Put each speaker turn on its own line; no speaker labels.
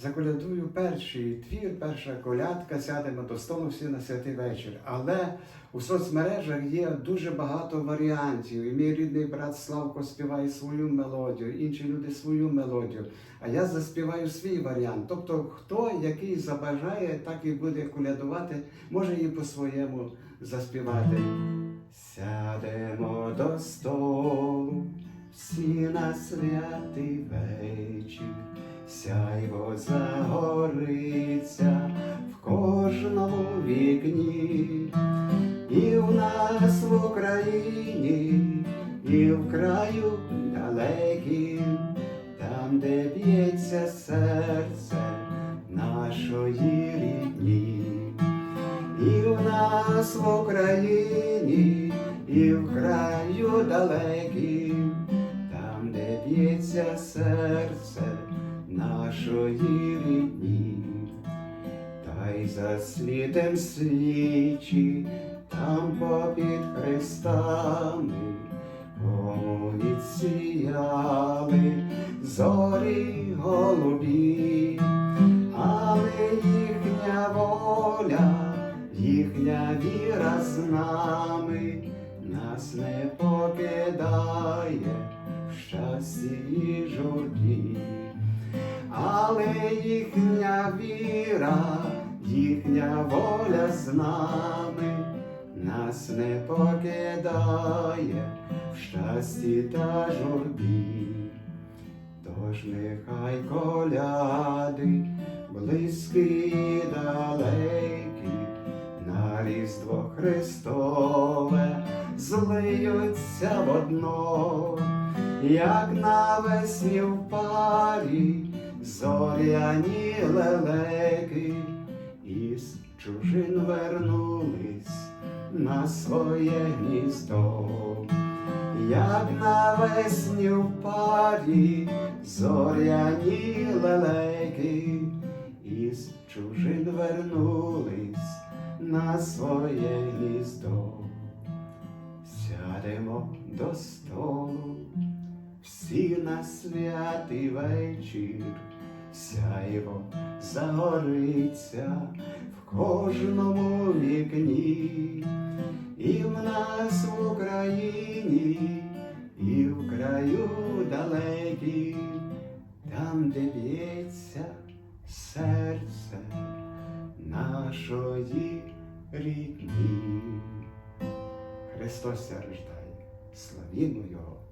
заколядую перший твір, перша колядка, сядемо до столу всі на святий вечір. Але у соцмережах є дуже багато варіантів. І мій рідний брат Славко співає свою мелодію, інші люди свою мелодію. А я заспіваю свій варіант. Тобто, хто який забажає, так і буде колядувати, може і по-своєму заспівати. Сядемо до столу, всі на святий вечір, сяйво загориться в кожному вікні, і в нас в Україні, і в краю далекім, там, де б'ється серце нашої рідні. І в нас в Україні, і в краю далекім, там, де б'ється серце нашої рідні, та й засвітем свічі, там попід хрестами, кому зорі голубі, але їхня воля, їхня віра з нами нас не покидає в щасті і журбі, але їхня віра, їхня воля з нами нас не покидає в щасті та журбі. Тож нехай коляди, близькі і далекі, на Різдво Христове злиються в одно, як навесні в парі зоряні лелеки, із чужин вернулись на своє гніздо як навесні в парі зоряні лелеки, із чужин вернулись на своє гніздо. Сядемо до столу, всі на святий вечір, сяйво загориться в кожному вікні. І в нас в Україні, і в краю далекім, там, де б'ється серце нашої рідні. Христос рождає, славімо Його!